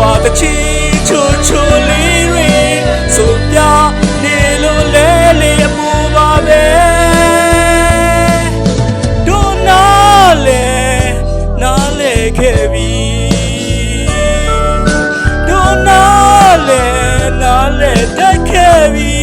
မရှိသူကိုဘဝတစ်ချီချိုချိုလေးတွေဆိုပြနေလို့လဲလေအပူပါပဲတို့နာလေနာလေခဲ့ပြီတို့နာလေနာလေတက်ခဲ့ပြီ